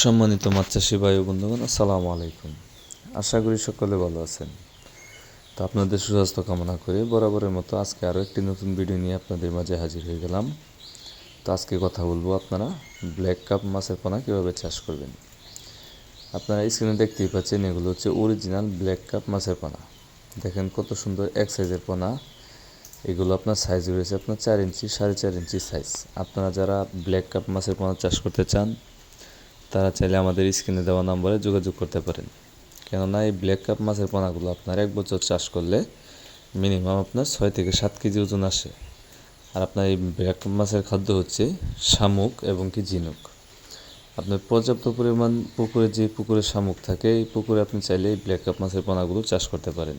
সম্মানিত মাছ চাষি ভাই বন্ধুগণ, আসসালামু আলাইকুম। আশা করি সকলে ভালো আছেন। তো আপনাদের সুস্বাস্থ্য কামনা করে বরাবরের মতো আজকে আরও একটি নতুন ভিডিও নিয়ে আপনাদের মাঝে হাজির হয়ে গেলাম। তো আজকে কথা বলব আপনারা ব্ল্যাক কাপ মাছের পোনা কীভাবে চাষ করবেন। আপনারা স্ক্রিনে দেখতেই পাচ্ছেন, এগুলো হচ্ছে অরিজিনাল ব্ল্যাক কাপ মাছের পোনা। দেখেন কত সুন্দর এক সাইজের পোনা। এগুলো আপনার সাইজ রয়েছে আপনার চার ইঞ্চি, সাড়ে চার ইঞ্চি সাইজ আপনারা যারা ব্ল্যাক কাপ মাছের পোনা চাষ করতে চান তারা চাইলে আমাদের স্ক্রিনে দেওয়া নম্বরে যোগাযোগ করতে পারেন। কেননা এই ব্ল্যাক কাপ মাছের পোনাগুলো আপনার এক বছর চাষ করলে মিনিমাম আপনার ছয় থেকে সাত কেজি ওজন আসে। আর আপনার এই ব্ল্যাক কাপ মাছের খাদ্য হচ্ছে শামুক এবং কি ঝিনুক। আপনার পর্যাপ্ত পরিমাণ পুকুরে যে পুকুরে শামুক থাকে, এই পুকুরে আপনি চাইলে এই ব্ল্যাক কাপ মাছের পোনাগুলো চাষ করতে পারেন।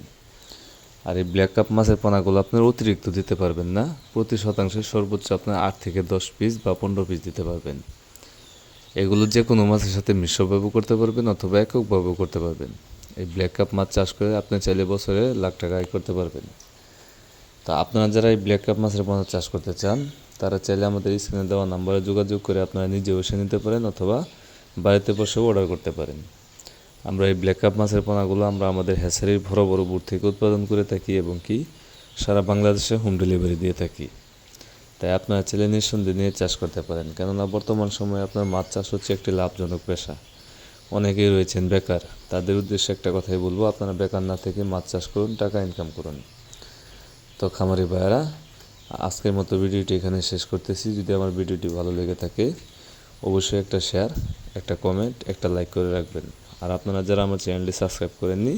আর এই ব্ল্যাক কাপ মাছের পোনাগুলো আপনার অতিরিক্ত দিতে পারবেন না, প্রতি শতাংশে সর্বোচ্চ আপনার আট থেকে দশ পিস বা পনেরো পিস দিতে পারবেন। এগুলো যে কোনো মাছের সাথে মিশ্রভাবেও করতে পারবেন অথবা এককভাবেও করতে পারবেন। এই ব্ল্যাক কাপ মাছ চাষ করে আপনি চাইলে বছরে লাখ টাকা আয় করতে পারবেন। তা আপনারা যারা এই ব্ল্যাক কাপ মাছের পোনা চাষ করতে চান, তারা চাইলে আমাদের স্ক্রিনে দেওয়া নাম্বারে যোগাযোগ করে আপনারা নিজেও এসে নিতে পারেন অথবা বাড়িতে বসেও অর্ডার করতে পারেন। আমরা এই ব্ল্যাক কাপ মাছের পোনাগুলো আমরা আমাদের হ্যাচারির বড় বড় বুট থেকে উৎপাদন করে থাকি এবং কি সারা বাংলাদেশে হোম ডেলিভারি দিয়ে থাকি। তাই আপনারা ছেলে নিঃসন্দেহে নিয়ে চাষ করতে পারেন। কেননা বর্তমান সময়ে আপনার মাছ চাষ হচ্ছে একটি লাভজনক পেশা। অনেকেই রয়েছেন বেকার। তাদের উদ্দেশ্যে একটা কথাই বলব, আপনারা বেকার না থেকে মাছ চাষ করুন, টাকা ইনকাম করুন। তো খামারি ভাইয়েরা, আজকের মতো ভিডিওটি এখানে শেষ করতেছি। যদি আমার ভিডিওটি ভালো লেগে থাকে, অবশ্যই একটা শেয়ার একটা কমেন্ট একটা লাইক করে রাখবেন। আর আপনারা যারা আমার চ্যানেলটি সাবস্ক্রাইব করেননি,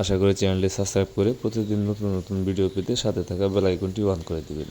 আশা করি চ্যানেলটি সাবস্ক্রাইব করে প্রতিদিন নতুন নতুন ভিডিও পেতে সাথে থাকা বেল আইকনটি অন করে দিবেন।